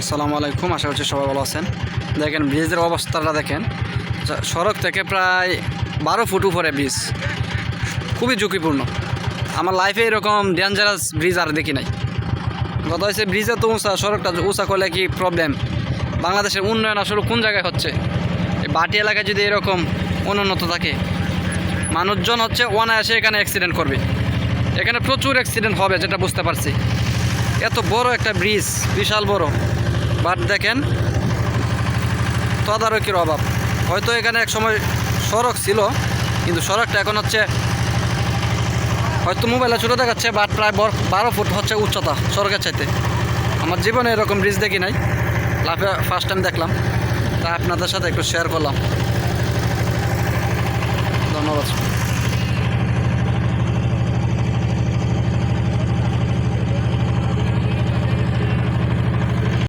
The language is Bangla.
আসসালামু আলাইকুম, আশা করছি সবাই ভালো আছেন। দেখেন, ব্রিজের অবস্থাটা দেখেন। সড়ক থেকে প্রায় বারো ফুট উপরে ব্রিজ। খুবই ঝুঁকিপূর্ণ। আমার লাইফে এরকম ডেঞ্জারাস ব্রিজ আর দেখি নাই। কথা হয়েছে ব্রিজে তো উঁচা, সড়কটা উঁচা করলে কি প্রবলেম বাংলাদেশের উন্নয়ন আসলে কোন জায়গায় হচ্ছে? বাটি এলাকায় যদি এরকম অনুন্নত থাকে, মানুষজন হচ্ছে অনায়াসে এখানে অ্যাক্সিডেন্ট করবে। এখানে প্রচুর অ্যাক্সিডেন্ট হবে, যেটা বুঝতে পারছি। এত বড় একটা ব্রিজ বিশাল বড়। বাট দেখেন, তদারকির অভাব। হয়তো এখানে এক সময় সড়ক ছিল, কিন্তু সড়কটা এখন হচ্ছে, হয়তো মোবাইলে ছোটো দেখাচ্ছে, বাট প্রায় বর- ফুট হচ্ছে উচ্চতা সড়কের চাইতে। আমার জীবনে এরকম ব্রিজ দেখি নাই। লাফে ফার্স্ট টাইম দেখলাম। তা আপনাদের সাথে একটু শেয়ার করলাম।